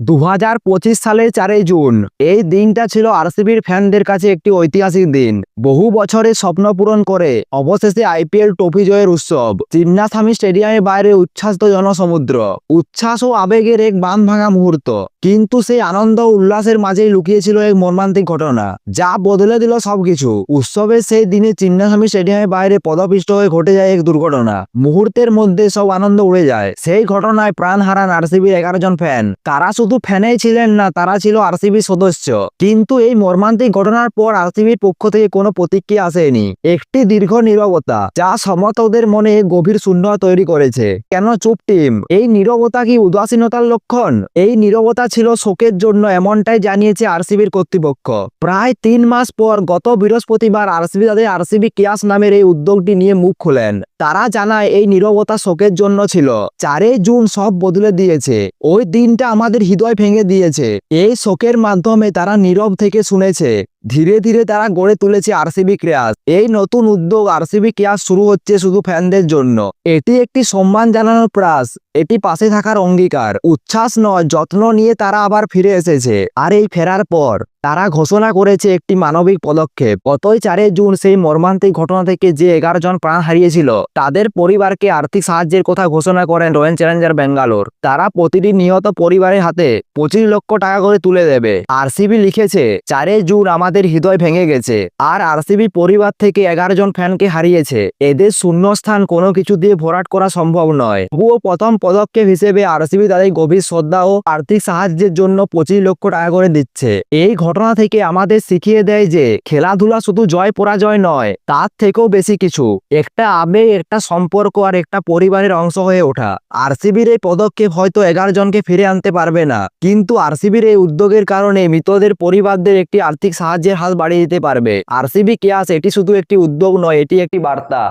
দু হাজার পঁচিশ সালের চারই জুন। এই দিনটা ছিল আরসিবির ফ্যানদের কাছে একটি ঐতিহাসিক দিন। বহু বছরের স্বপ্ন পূরণ করে অবশেষে আইপিএল ট্রফি জয়ের উৎসব। চিন্নাস্বামী স্টেডিয়ামের বাইরে উচ্ছ্বাস জনসমুদ্র। উচ্ছ্বাস ও আবেগের এক বাঁধ ভাঙা মুহূর্ত। কিন্তু সেই আনন্দ উল্লাসের মাঝেই লুকিয়েছিল এক মর্মান্তিক ঘটনা, যা বদলে দিল সবকিছু। উৎসবের সেই দিনে চিন্নাস্বামী স্টেডিয়ামের বাইরে পদপিষ্ট হয়ে ঘটে যায় এক দুর্ঘটনা। মুহূর্তের মধ্যে সব আনন্দ উড়ে যায়। সেই ঘটনায় প্রাণ হারান আরসিবির এগারো জন ফ্যান। তারা ফ্যানেই ছিলেন না, তারা ছিল আরসিবির সদস্য। কিন্তু এই মর্মান্তিক ঘটনার পর আরসিবির পক্ষ থেকে কোনো প্রতিক্রিয়া আসেনি। একটি দীর্ঘ নীরবতা, যা সমর্থকদের মনে গভীর শূন্য তৈরি করেছে। কেন চুপ টিম? এই নীরবতা কি উদাসীনতার লক্ষণ? এই নীরবতা ছিল শোকের জন্য, এমনটাই জানিয়েছে আরসিবির কর্তৃপক্ষ। প্রায় তিন মাস পর গত বৃহস্পতিবার আরসিবি তাদের আরসিবি কিয়াস নামের এই উদ্যোগটি নিয়ে মুখ খোলেন। তারা জানায় এই নিরবতা শোকের জন্য ছিল। চারে জুন সব বদলে দিয়েছে। ওই দিনটা আমাদের হৃদয় ভেঙে দিয়েছে। এই শোকের মাধ্যমে তারা নীরব থেকে শুনেছে। ধীরে ধীরে তারা গড়ে তুলেছে আরসিবি ক্রিয়াস। এই নতুন উদ্যোগ আরসিবি ক্রিয়াস শুরু হচ্ছে শুধু ফ্যানদের জন্য। এটি একটি সম্মান জানানোর প্রাস, এটি পাশে থাকার অঙ্গীকার। উচ্ছ্বাস নয়, যত্ন নিয়ে তারা আবার ফিরে এসেছে। আর এই ফেরার পর, তারা ঘোষণা করেছে একটি মানবিক পদক্ষেপ। গতই চারই জুন সেই মর্মান্তিক ঘটনা থেকে যে এগারো জন প্রাণ হারিয়েছিল, তাদের পরিবারকে আর্থিক সাহায্যের কথা ঘোষণা করেন রয়্যাল চ্যালেঞ্জার ব্যাঙ্গালোর। তারা প্রতিটি নিহত পরিবারের হাতে পঁচিশ লক্ষ টাকা করে তুলে দেবে। আরসিবি লিখেছে চারই জুন আমাদের হৃদয় ভেঙে গেছে। আর আরসিবি পরিবার থেকে এগারো জন ফ্যানকে হারিয়েছে। এদের শূন্যস্থান কোনো কিছু দিয়ে ভরাট করা সম্ভব নয়। তবুও প্রথম পদক্ষেপ হিসেবে আরসিবি তাদের গভীর শ্রদ্ধা ও আর্থিক সাহায্যের জন্য পঁচিশ লক্ষ টাকা করে দিচ্ছে। এই ঘটনা থেকে আমাদের শিখিয়ে দেয় যে, খেলাধুলা শুধু জয় পরাজয় নয়, তার থেকেও বেশি কিছু। একটা আবেগ, একটা সম্পর্ক আর একটা পরিবারের অংশ হয়ে ওঠা। আরসিবির এই পদক্ষেপ হয়তো এগারো জনকে ফিরে আনতে পারবে না। কিন্তু আরসিবির এই উদ্যোগের কারণে মৃতদের পরিবারদের একটি আর্থিক সাহায্যের হাত বাড়িয়ে দিতে পারবে। আর আরসিবি কেয়াস এটি শুধু একটি উদ্যোগ নয়, এটি একটি বার্তা।